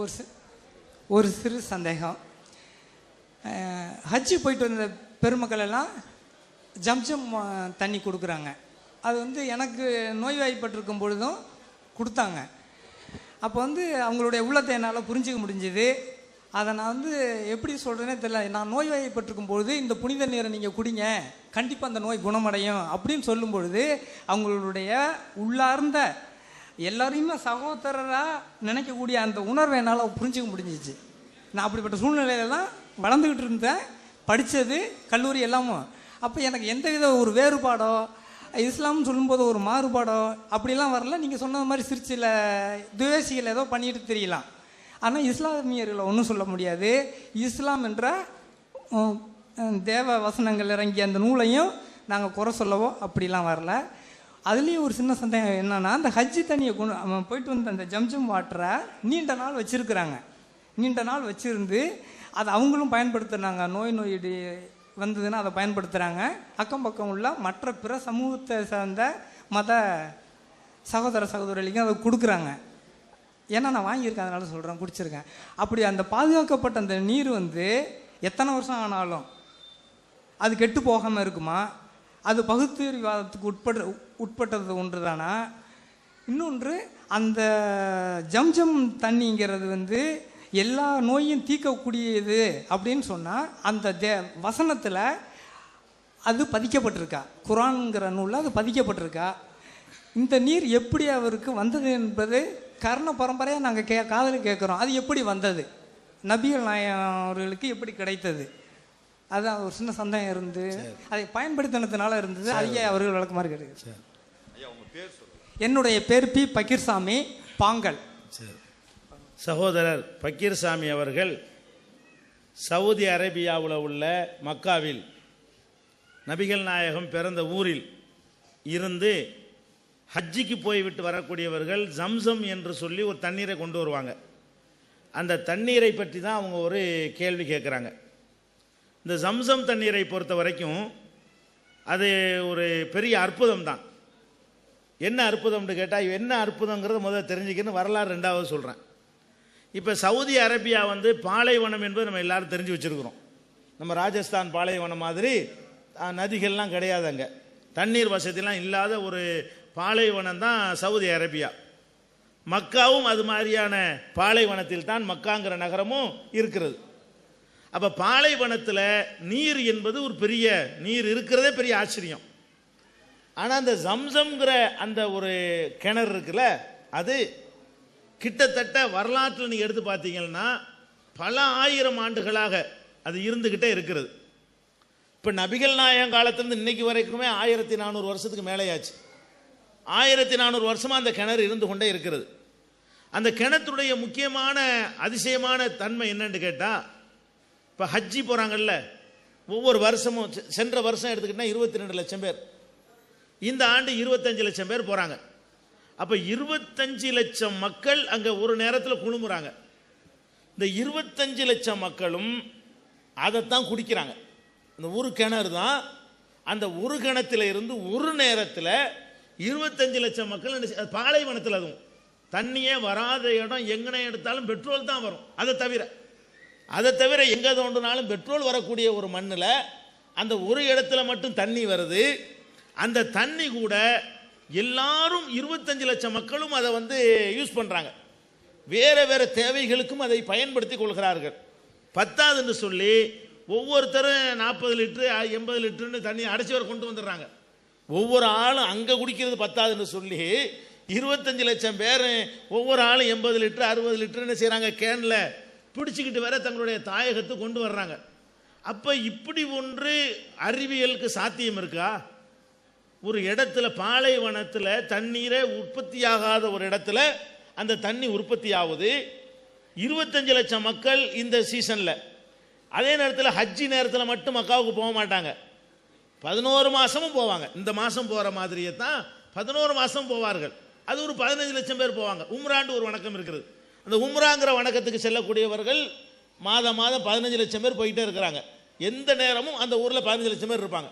ஒரு சி ஒரு சிறு சந்தேகம். ஹஜ்ஜு போயிட்டு வந்த பெருமக்கள் எல்லாம் ஜம்ஜம் தண்ணி கொடுக்குறாங்க. அது வந்து எனக்கு நோய்வாய்ப்பட்டிருக்கும் பொழுதும் கொடுத்தாங்க. அப்போ வந்து அவங்களுடைய உள்ளத்தை என்னால் புரிஞ்சுக்க முடிஞ்சுது. அதை நான் வந்து எப்படி சொல்கிறேனே தெரியல. நான் நோய்வாய்ப்பட்டிருக்கும் பொழுது இந்த புனித நீரை நீங்கள் குடிங்க கண்டிப்பாக அந்த நோய் குணமடையும் அப்படின்னு சொல்லும் பொழுது அவங்களுடைய உள்ளார்ந்த எல்லாரையுமே சகோதரராக நினைக்கக்கூடிய அந்த உணர்வை என்னால் புரிஞ்சுக்க முடிஞ்சிச்சு. நான் அப்படிப்பட்ட சூழ்நிலையில தான் வளர்ந்துக்கிட்டு இருந்தேன். படித்தது கல்லூரி எல்லாமும். அப்போ எனக்கு எந்தவித ஒரு வேறுபாடோ இஸ்லாம்னு சொல்லும்போது ஒரு மாறுபாடோ அப்படிலாம் வரல. நீங்கள் சொன்ன மாதிரி சிரிச்சில் துவேசிகள் ஏதோ பண்ணிட்டு தெரியலாம். ஆனால் இஸ்லாமியர்களை ஒன்றும் சொல்ல முடியாது. இஸ்லாம் என்ற தேவ வசனங்கள் இறங்கிய அந்த நூலையும் நாங்கள் குறை சொல்லவோ அப்படிலாம் வரல. அதுலேயும் ஒரு சின்ன சந்தேகம் என்னென்னா அந்த ஹஜ்ஜி தண்ணியை கொண்டு அவன் போயிட்டு வந்த அந்த ஜம்ஜம் வாட்டரை நீண்ட நாள் வச்சுருக்குறாங்க. நீண்ட நாள் வச்சுருந்து அதை அவங்களும் பயன்படுத்துனாங்க. நோய் நொய்யடி வந்ததுன்னா அதை பயன்படுத்துகிறாங்க அக்கம் பக்கம் உள்ள மற்ற பிற சமூகத்தை சார்ந்த மத சகோதர சகோதரிகளுக்கும் அதை கொடுக்குறாங்க. ஏன்னா நான் வாங்கியிருக்கேன் அதனால் சொல்கிறேன் குடிச்சிருக்கேன். அப்படி அந்த பாதுகாக்கப்பட்ட அந்த நீர் வந்து எத்தனை வருஷம் ஆனாலும் அது கெட்டு போகாமல் இருக்குமா? அது பகுத்தறிவாதத்துக்கு உட்பட உட்பட்டது ஒன்று தானா இன்னொன்று அந்த ஜம்ஜம் தண்ணிங்கிறது வந்து எல்லா நோயும் தீர்க்கக்கூடியது அப்படின்னு சொன்னால் அந்த தே வசனத்தில் அது பதிக்கப்பட்டிருக்கா? குரான்ங்கிற நூலில் அது பதிக்கப்பட்டிருக்கா? இந்த நீர் எப்படி அவருக்கு வந்தது என்பது கர்ண பரம்பரையாக நாங்கள் கே காதலி கேட்குறோம் அது எப்படி வந்தது? நபிகள் நாயகம் அவர்களுக்கு எப்படி கிடைத்தது? அதான் ஒரு சின்ன சந்தேகம் இருந்து அதை பயன்படுத்தினதுனால இருந்தது. ஐயா அவர்கள் விளக்குமாறு கேட்டு என்னுடைய பேர் பி பக்கீர்சாமி பாங்கல். சரி. சகோதரர் பக்கீர்சாமி அவர்கள் சவுதி அரேபியாவில் உள்ள மக்காவில் நபிகள் நாயகம் பிறந்த ஊரில் இருந்து ஹஜ்ஜிக்கு போய்விட்டு வரக்கூடியவர்கள் ஜம்சம் என்று சொல்லி ஒரு தண்ணீரை கொண்டு வருவாங்க. அந்த தண்ணீரை பற்றி தான் அவங்க ஒரு கேள்வி கேட்குறாங்க இந்த சம்சம் தண்ணீரை பொறுத்த வரைக்கும் அது ஒரு பெரிய அற்புதம் தான். என்ன அற்புதம்னு கேட்டால் என்ன அற்புதங்கிறத முதல்ல தெரிஞ்சுக்கணும் வரலாறு ரெண்டாவது சொல்கிறேன் இப்போ சவுதி அரேபியா வந்து பாலைவனம் என்பது நம்ம எல்லாரும் தெரிஞ்சு வச்சுருக்கிறோம். நம்ம ராஜஸ்தான் பாலைவனம் மாதிரி நதிகள்லாம் கிடையாது அங்கே. தண்ணீர் வசதிலாம் இல்லாத ஒரு பாலைவனம் தான் சவுதி அரேபியா. மக்காவும் அது மாதிரியான பாலைவனத்தில் தான் மக்காங்கிற நகரமும் இருக்கிறது. அப்போ பாலைவனத்தில் நீர் என்பது ஒரு பெரிய நீர் இருக்கிறதே பெரிய ஆச்சரியம். ஆனால் அந்த ஜம்சம்ங்கிற அந்த ஒரு கிணறு இருக்குல்ல அது கிட்டத்தட்ட வரலாற்றில் நீங்கள் எடுத்து பார்த்தீங்கன்னா பல ஆயிரம் ஆண்டுகளாக அது இருந்துக்கிட்டே இருக்கிறது. இப்போ நபிகள் நாயகம் காலத்துலேருந்து இன்னைக்கு வரைக்குமே ஆயிரத்தி நானூறு வருஷத்துக்கு மேலேயாச்சு. ஆயிரத்தி நானூறு வருஷமாக அந்த கிணறு இருந்து கொண்டே இருக்கிறது. அந்த கிணத்துடைய முக்கியமான அதிசயமான தன்மை என்னன்னு கேட்டால் இப்போ ஹஜ்ஜி போகிறாங்கல்ல ஒவ்வொரு வருஷமும் செ- சென்ற வருஷம் எடுத்துக்கிட்டால் இருபத்தி ரெண்டு லட்சம் பேர். இந்த ஆண்டு இருபத்தஞ்சு லட்சம் பேர் போகிறாங்க அப்போ இருபத்தஞ்சு லட்சம் மக்கள் அங்கே ஒரு நேரத்தில் குழுமுறாங்க. இந்த இருபத்தஞ்சு லட்சம் மக்களும் அதைத்தான் குடிக்கிறாங்க. இந்த ஒரு கிணறு தான் அந்த ஒரு கிணத்துல இருந்து ஒரு நேரத்தில் இருபத்தஞ்சு லட்சம் மக்கள் பாலைவனத்தில் அதுவும். தண்ணியே வராத இடம் எங்கன எடுத்தாலும் பெட்ரோல் தான் வரும். அதை தவிர அதை தவிர எங்கே தோண்டினாலும் பெட்ரோல் வரக்கூடிய ஒரு மண்ணில் அந்த ஒரு இடத்துல மட்டும் தண்ணி வருது. அந்த தண்ணி கூட எல்லாரும் இருபத்தஞ்சு லட்சம் மக்களும் அதை வந்து யூஸ் பண்ணுறாங்க வேறு வேறு தேவைகளுக்கும் அதை பயன்படுத்தி கொள்கிறார்கள். பத்தாதுன்னு சொல்லி ஒவ்வொருத்தரும் நாற்பது லிட்டரு எண்பது லிட்டருன்னு தண்ணி அடைச்சி வர கொண்டு வந்துடுறாங்க. ஒவ்வொரு ஆளும் அங்கே குடிக்கிறது பத்தாதுன்னு சொல்லி இருபத்தஞ்சு லட்சம் பேர் ஒவ்வொரு ஆளும் எண்பது லிட்டரு அறுபது லிட்டருன்னு செய்கிறாங்க கேனில். பிடிச்சிக்கிட்டு வர தங்களுடைய தாயகத்தை கொண்டு வர்றாங்க. அப்போ இப்படி ஒன்று அறிவியலுக்கு சாத்தியம் இருக்கா? ஒரு இடத்துல பாலைவனத்தில் தண்ணீரை உற்பத்தியாகாத ஒரு இடத்துல அந்த தண்ணி உற்பத்தி ஆகுது இருபத்தஞ்சு லட்சம் மக்கள் இந்த சீசனில் அதே நேரத்தில் ஹஜ்ஜி நேரத்தில் மட்டும் மக்காவுக்கு போக மாட்டாங்க. பதினோரு மாதமும் போவாங்க. இந்த மாதம் போகிற மாதிரியே தான் பதினோரு மாதம் போவார்கள். அது ஒரு பதினஞ்சு லட்சம் பேர் போவாங்க. உம்ராண்டு ஒரு வணக்கம் இருக்குது அந்த உம்ராங்கிற வணக்கத்துக்கு செல்லக்கூடியவர்கள் மாதம் மாதம் பதினஞ்சு லட்சம் பேர் போயிட்டே இருக்கிறாங்க. எந்த நேரமும் அந்த ஊரில் பதினஞ்சு லட்சம் பேர் இருப்பாங்க.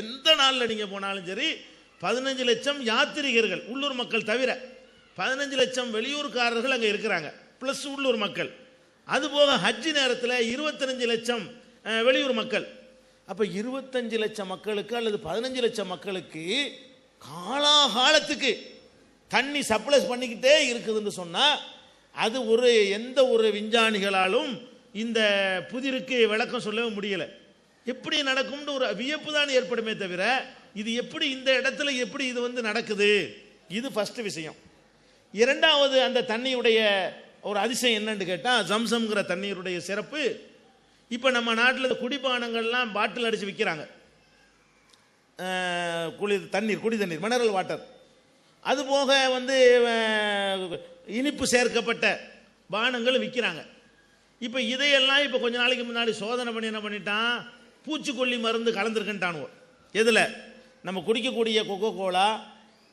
எந்த நாளில் நீங்கள் போனாலும் சரி பதினஞ்சு லட்சம் யாத்திரிகர்கள் உள்ளூர் மக்கள் தவிர பதினஞ்சு லட்சம் வெளியூர்காரர்கள் அங்கே இருக்கிறாங்க. ப்ளஸ் உள்ளூர் மக்கள். அதுபோக ஹஜ் நேரத்தில் இருபத்தஞ்சு லட்சம் வெளியூர் மக்கள். அப்போ இருபத்தஞ்சு லட்சம் மக்களுக்கு அல்லது பதினஞ்சு லட்சம் மக்களுக்கு காலாகாலத்துக்கு தண்ணி சப்ளைஸ் பண்ணிக்கிட்டே இருக்குதுன்னு சொன்னால் அது ஒரு எந்த ஒரு விஞ்ஞானிகளாலும் இந்த புதிருக்கு விளக்கம் சொல்லவே முடியலை. எப்படி நடக்கும்னு ஒரு வியப்பு தான் ஏற்படுமே தவிர இது எப்படி இந்த இடத்துல எப்படி இது வந்து நடக்குது? இது ஃபஸ்ட்டு விஷயம். இரண்டாவது அந்த தண்ணியுடைய ஒரு அதிசயம் என்னன்னு கேட்டால் ஜம்சம்ங்கிற தண்ணீருடைய சிறப்பு. இப்போ நம்ம நாட்டில் குடிபானங்கள்லாம் பாட்டில் அடித்து விற்கிறாங்க அஹ், குளி தண்ணீர் குடி தண்ணீர் மினரல் வாட்டர் அதுபோக வந்து இனிப்பு சேர்க்கப்பட்ட பானங்கள் விற்கிறாங்க இப்போ இதையெல்லாம் இப்போ கொஞ்ச நாளைக்கு முன்னாடி சோதனை பண்ணி என்ன பண்ணிட்டான்? பூச்சிக்கொல்லி மருந்து கலந்துருக்குன்ட்டானுவோம் எதில்? நம்ம குடிக்கக்கூடிய கொக்கோ கோலா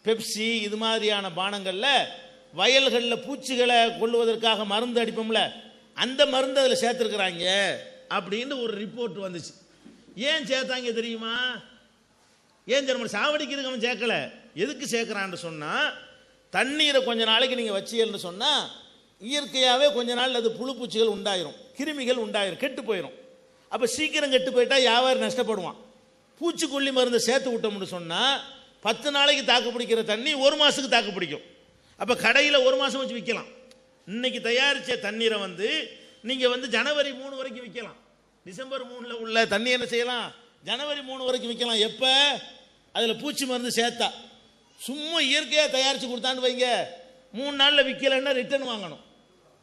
பெப்சி இது மாதிரியான பானங்களில் வயல்களில் பூச்சிகளை கொள்வதற்காக மருந்து அடிப்போம்ல அந்த மருந்து அதில் சேர்த்துருக்குறாங்க அப்படின்னு ஒரு ரிப்போர்ட் வந்துச்சு. ஏன் சேர்த்தாங்க தெரியுமா? ஏன் தெரியுமா? சாவடிக்கிறதுக்கு அவன் சேர்க்கல. எதுக்கு சேர்க்குறான்னு சொன்னால் தண்ணீரை கொஞ்ச நாளைக்கு நீங்கள் வச்சீங்கன்னு சொன்னால் இயற்கையாகவே கொஞ்ச நாள் அது புழு பூச்சிகள் உண்டாயிரும் கிருமிகள் உண்டாயிரும் கெட்டு போயிடும் அப்போ சீக்கிரம் கெட்டு போயிட்டால் வியாபாரி நஷ்டப்படுவான்? பூச்சிக்கொல்லி மருந்து சேர்த்து விட்டோம்னு சொன்னால் பத்து நாளைக்கு தாக்கு பிடிக்கிற தண்ணி ஒரு மாதத்துக்கு தாக்கு பிடிக்கும். அப்போ கடையில் ஒரு மாதம் வச்சு விற்கலாம் இன்னைக்கு தயாரித்த தண்ணீரை வந்து நீங்கள் வந்து ஜனவரி மூணு வரைக்கும் விற்கலாம் டிசம்பர் மூணில் உள்ள தண்ணி என்ன செய்யலாம்? ஜனவரி மூணு வரைக்கும் விற்கலாம் எப்போ? அதில் பூச்சி மருந்து சேர்த்தா. சும்மா இயற்கையாக தயாரித்து கொடுத்தான்னு வைங்க. மூணு நாளில் விற்கலைன்னா ரிட்டர்ன் வாங்கணும்.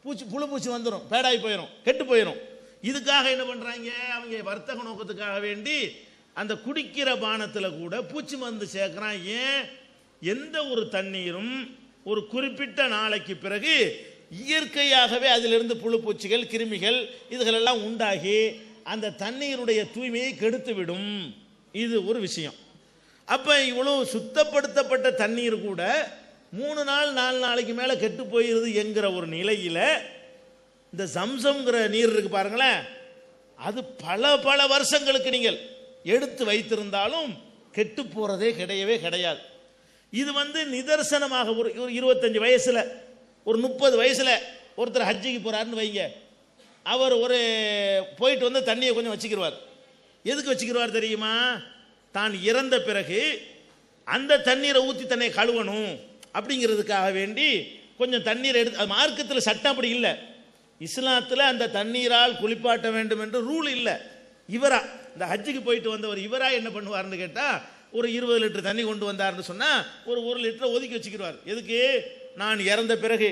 பூச்சி புழு பூச்சி வந்துடும் பேடாகி போயிடும் கெட்டு போயிடும் இதுக்காக என்ன பண்ணுறாங்க அவங்க வர்த்தக நோக்கத்துக்காக வேண்டி அந்த குடிக்கிற பானத்தில் கூட பூச்சி மருந்து சேர்க்குறான். ஏன்? எந்த ஒரு தண்ணீரும் ஒரு குறிப்பிட்ட நாளைக்கு பிறகு இயற்கையாகவே அதிலிருந்து புழு பூச்சிகள் கிருமிகள் இதுகளெல்லாம் உண்டாகி அந்த தண்ணீருடைய தூய்மையை கெடுத்து விடும் இது ஒரு விஷயம். அப்போ இவ்வளோ சுத்தப்படுத்தப்பட்ட தண்ணீர் கூட மூணு நாள் நாலு நாளைக்கு மேலே கெட்டு போயிருது என்கிற ஒரு நிலையில் இந்த சம்சம்ங்கிற நீர் இருக்கு பாருங்களேன். அது பல பல வருஷங்களுக்கு நீங்கள் எடுத்து வைத்திருந்தாலும் கெட்டு போகிறதே கிடையவே கிடையாது. இது வந்து நிதர்சனமாக ஒரு ஒரு இருபத்தஞ்சி வயசில் ஒரு முப்பது வயசில் ஒருத்தர் ஹஜ்ஜிக்கு போகிறாருன்னு வைங்க. அவர் ஒரு போயிட்டு வந்து தண்ணியை கொஞ்சம் வச்சுக்கிடுவார் எதுக்கு வச்சுக்கிடுவார் தெரியுமா? தான் இறந்த பிறகு அந்த தண்ணீரை ஊற்றி தன்னை கழுவணும் அப்படிங்கிறதுக்காக வேண்டி கொஞ்சம் தண்ணீரை எடுத்து அது மார்க்கத்தில் சட்டம் அப்படி இல்லை. இஸ்லாத்தில் அந்த தண்ணீரால் குளிப்பாட்ட வேண்டும் என்று ரூல் இல்லை. இவரா இந்த ஹஜ்ஜுக்கு போயிட்டு வந்தவர் இவரா என்ன பண்ணுவார்னு கேட்டால் ஒரு இருபது லிட்டர் தண்ணி கொண்டு வந்தார்னு சொன்னால் ஒரு ஒரு லிட்டரை ஒதுக்கி வச்சுக்கிடுவார் எதுக்கு? நான் இறந்த பிறகு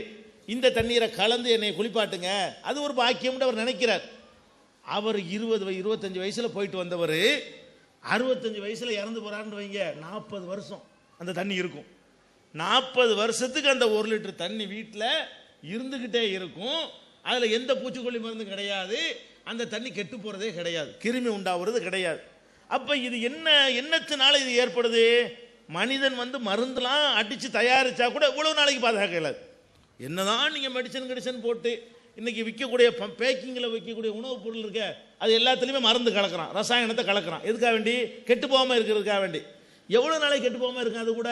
இந்த தண்ணீரை கலந்து என்னை குளிப்பாட்டுங்க. அது ஒரு பாக்கியம்னு அவர் நினைக்கிறார். அவர் இருபது இருபத்தஞ்சி இருபத்தஞ்சு வயசில் போயிட்டு வந்தவர் அறுபத்தஞ்சு வயசில் இறந்து போகிறான்னு வைங்க நாற்பது வருஷம் அந்த தண்ணி இருக்கும். நாற்பது வருஷத்துக்கு அந்த ஒரு லிட்டர் தண்ணி வீட்டில் இருந்துக்கிட்டே இருக்கும். அதில் எந்த பூச்சிக்கொல்லி மருந்தும் கிடையாது. அந்த தண்ணி கெட்டு போகிறதே கிடையாது. கிருமி உண்டாகிறது கிடையாது. அப்போ இது என்ன என்னத்தினால இது ஏற்படுது? மனிதன் வந்து மருந்துலாம் அடித்து தயாரிச்சா கூட இவ்வளோ நாளைக்கு பாதுகாக்க இயலாது என்னதான் நீங்கள் மெடிசன் கெடிசன் போட்டு இன்னைக்கு விற்கக்கூடிய பேக்கிங்கில் விற்கக்கூடிய உணவுப் பொருள் இருக்க அது எல்லாத்துலேயுமே மருந்து கலக்கிறான் ரசாயனத்தை கலக்கிறான். எதுக்காக வேண்டி? கெட்டு போகாமல் இருக்கிறதுக்காக வேண்டி. எவ்வளோ நாளைக்கு கெட்டு போகாமல் இருக்கும் அது கூட?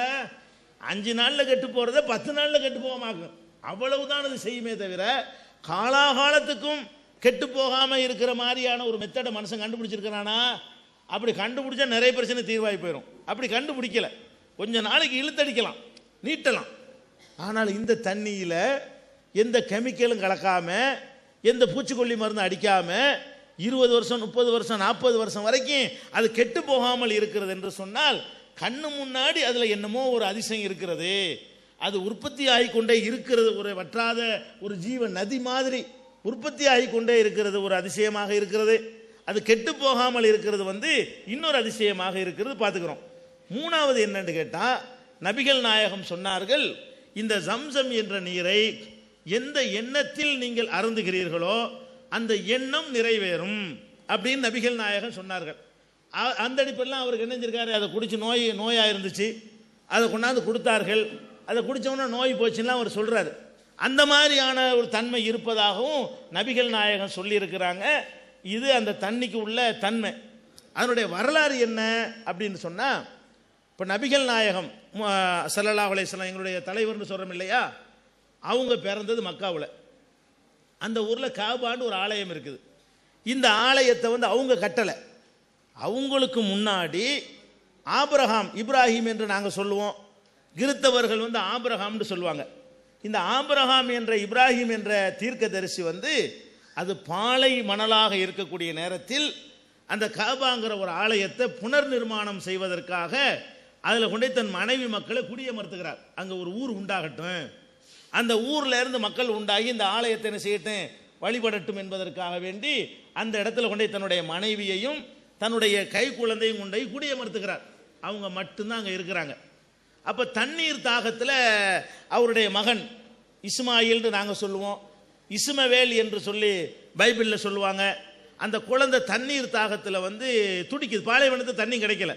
அஞ்சு நாளில் கெட்டு போகிறத பத்து நாளில் கெட்டு போகாமாக்கும் அவ்வளவுதான் அது செய்யுமே தவிர காலாகாலத்துக்கும் கெட்டு போகாமல் இருக்கிற மாதிரியான ஒரு மெத்தடை மனுஷன் கண்டுபிடிச்சிருக்கிறானா? அப்படி கண்டுபிடிச்சா நிறைய பிரச்சனை தீர்வாகி போயிடும் அப்படி கண்டுபிடிக்கல. கொஞ்சம் நாளைக்கு இழுத்தடிக்கலாம் நீட்டலாம். ஆனால் இந்த தண்ணியில் எந்த கெமிக்கலும் கலக்காமல் எந்த பூச்சிக்கொல்லி மருந்து அடிக்காமல் இருபது வருஷம் முப்பது வருஷம் நாற்பது வருஷம் வரைக்கும் அது கெட்டு போகாமல் இருக்கிறது என்று சொன்னால் கண்ணு முன்னாடி அதில் என்னமோ ஒரு அதிசயம் இருக்கிறது. அது உற்பத்தி ஆகிக்கொண்டே இருக்கிறது. ஒரு வற்றாத ஒரு ஜீவ நதி மாதிரி உற்பத்தி ஆகிக்கொண்டே இருக்கிறது. ஒரு அதிசயமாக இருக்கிறது. அது கெட்டு போகாமல் இருக்கிறது வந்து இன்னொரு அதிசயமாக இருக்கிறது. பார்த்துக்கிறோம். மூணாவது என்னன்னு கேட்டால் நபிகள் நாயகம் சொன்னார்கள் இந்த ஜம்சம் என்ற நீரை எந்த எண்ணத்தில் நீங்கள் அருந்துகிறீர்களோ அந்த எண்ணம் நிறைவேறும் அப்படின்னு நபிகள் நாயகம் சொன்னார்கள். அந்த அடிப்படையில் அவருக்கு என்ன செஞ்சிருக்காரு? அதை குடிச்சு நோய் நோயாக இருந்துச்சு அதை கொண்டாந்து கொடுத்தார்கள். அதை குடிச்சவொன்னே நோய் போச்சுன்னா அவர் சொல்கிறாரு அந்த மாதிரியான ஒரு தன்மை இருப்பதாகவும் நபிகள் நாயகம் சொல்லியிருக்கிறாங்க. இது அந்த தண்ணிக்கு உள்ள தன்மை. அதனுடைய வரலாறு என்ன அப்படின்னு சொன்னால் இப்போ நபிகள் நாயகம் சல்லல்லா அலையம் எங்களுடைய தலைவர்னு சொல்கிறோம் இல்லையா? அவங்க பிறந்தது மக்காவில். அந்த ஊரில் காபான்னு ஒரு ஆலயம் இருக்குது. இந்த ஆலயத்தை வந்து அவங்க கட்டலை. அவங்களுக்கு முன்னாடி ஆப்ரஹாம் இப்ராஹிம் என்று நாங்கள் சொல்லுவோம். கிறித்தவர்கள் வந்து ஆபிரகாம்னு சொல்லுவாங்க. இந்த ஆபிரகாம் என்ற இப்ராஹிம் என்ற தீர்க்கதரிசி வந்து அது பாலை மணலாக இருக்கக்கூடிய நேரத்தில் அந்த காபாங்கிற ஒரு ஆலயத்தை புனர் நிர்மாணம் செய்வதற்காக அதில் கொண்டே தன் மனைவி மக்களை குடியமர்த்துகிறார். அங்கே ஒரு ஊர் உண்டாகட்டும். அந்த ஊர்ல இருந்து மக்கள் உண்டாகி இந்த ஆலயத்தை என்ன செய்யட்டும்? வழிபடட்டும் என்பதற்காக வேண்டி அந்த இடத்துல கொண்டே தன்னுடைய மனைவியையும் தன்னுடைய கை குழந்தையும் கொண்டு குடியமர்த்துகிறார் அவங்க மட்டும்தான் அங்கே இருக்கிறாங்க. அப்போ தண்ணீர் தாகத்தில் அவருடைய மகன் இஸ்மாயில்னு நாங்கள் சொல்லுவோம். இஸ்மவேல் என்று சொல்லி பைபிளில் சொல்லுவாங்க. அந்த குழந்தை தண்ணீர் தாகத்தில் வந்து துடிக்குது. பாலைவனத்து தண்ணி கிடைக்கல.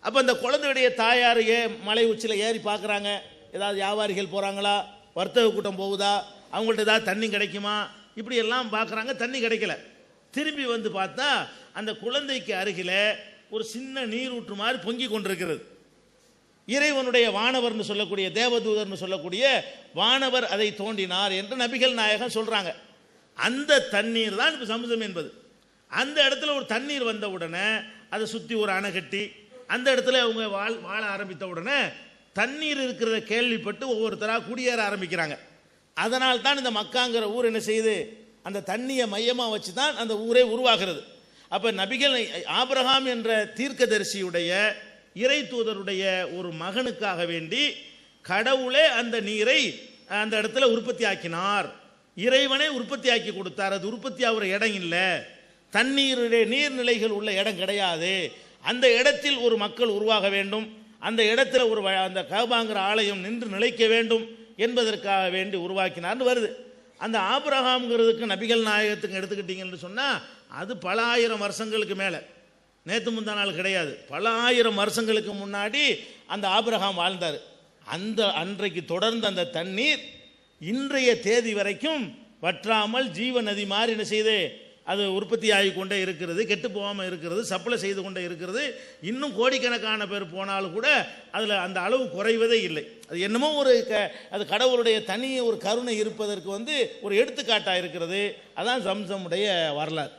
அப்போ அந்த குழந்தையுடைய தாயார் ஏ மலை உச்சியில் ஏறி பார்க்குறாங்க. ஏதாவது வியாபாரிகள் போகிறாங்களா வர்த்தக கூட்டம் போகுதா? அவங்கள்ட்ட ஏதாவது தண்ணி கிடைக்குமா? இப்படி எல்லாம் பார்க்குறாங்க. தண்ணி கிடைக்கல. திரும்பி வந்து பார்த்தா அந்த குழந்தைக்கு அருகில் ஒரு சின்ன நீரூற்று மாதிரி பொங்கி கொண்டிருக்கிறது. இறைவனுடைய வானவர்னு சொல்லக்கூடிய தேவதூதர்னு சொல்லக்கூடிய வானவர் அதை தோண்டினார் என்று நபிகள் நாயகம் சொல்கிறாங்க அந்த தண்ணீர் தான் இப்போ சமுதம் என்பது. அந்த இடத்துல ஒரு தண்ணீர் வந்த உடனே அதை சுற்றி ஒரு அணை கட்டி அந்த இடத்துல அவங்க வாழ் வாழ ஆரம்பித்த உடனே தண்ணீர் இருக்கிறத கேள்விப்பட்டு ஒவ்வொருத்தராக குடியேற ஆரம்பிக்கிறாங்க. அதனால் தான் இந்த மக்காங்கிற ஊர் என்ன செய்யுது? அந்த தண்ணியை மையமாக வச்சு தான் அந்த ஊரே உருவாகிறது. அப்போ நபிகள் ஆபிரகாம் என்ற தீர்க்கதரிசியுடைய இறை தூதருடைய ஒரு மகனுக்காக வேண்டி கடவுளே அந்த நீரை அந்த இடத்துல உற்பத்தி ஆக்கினார் இறைவனே உற்பத்தி ஆக்கி கொடுத்தார். அது உற்பத்தி ஆகிற இடம் இல்லை. தண்ணீருடைய நீர்நிலைகள் உள்ள இடம் கிடையாது. அந்த இடத்தில் ஒரு மக்கள் உருவாக வேண்டும். அந்த இடத்துல ஒரு அந்த கபாங்கிற ஆலயம் நின்று நிலைக்க வேண்டும் என்பதற்காக வேண்டி உருவாக்கினார்னு வருது. அந்த ஆபிரகாம்ங்கிறதுக்கு நபிகள் நாயகத்துக்கு எடுத்துக்கிட்டீங்கன்னு சொன்னால் அது பல ஆயிரம் வருஷங்களுக்கு மேலே. நேற்று முந்தா நாள் கிடையாது. பல ஆயிரம் வருஷங்களுக்கு முன்னாடி அந்த ஆபிரகாம் வாழ்ந்தார். அந்த அன்றைக்கு தொடர்ந்த அந்த தண்ணீர் இன்றைய தேதி வரைக்கும் வற்றாமல் ஜீவ நதி மாதிரி என்ன செய்து அது உற்பத்தி ஆகி கொண்டே இருக்கிறது கெட்டு போகாமல் இருக்கிறது சப்ளை செய்து கொண்டே இருக்கிறது. இன்னும் கோடிக்கணக்கான பேர் போனாலும் கூட அதில் அந்த அளவு குறைவதே இல்லை. அது என்னமோ ஒரு க அது கடவுளுடைய தனி ஒரு கருணை இருப்பதற்கு வந்து ஒரு எடுத்துக்காட்டாக இருக்கிறது. அதான் சம்சமுடைய வரலாறு.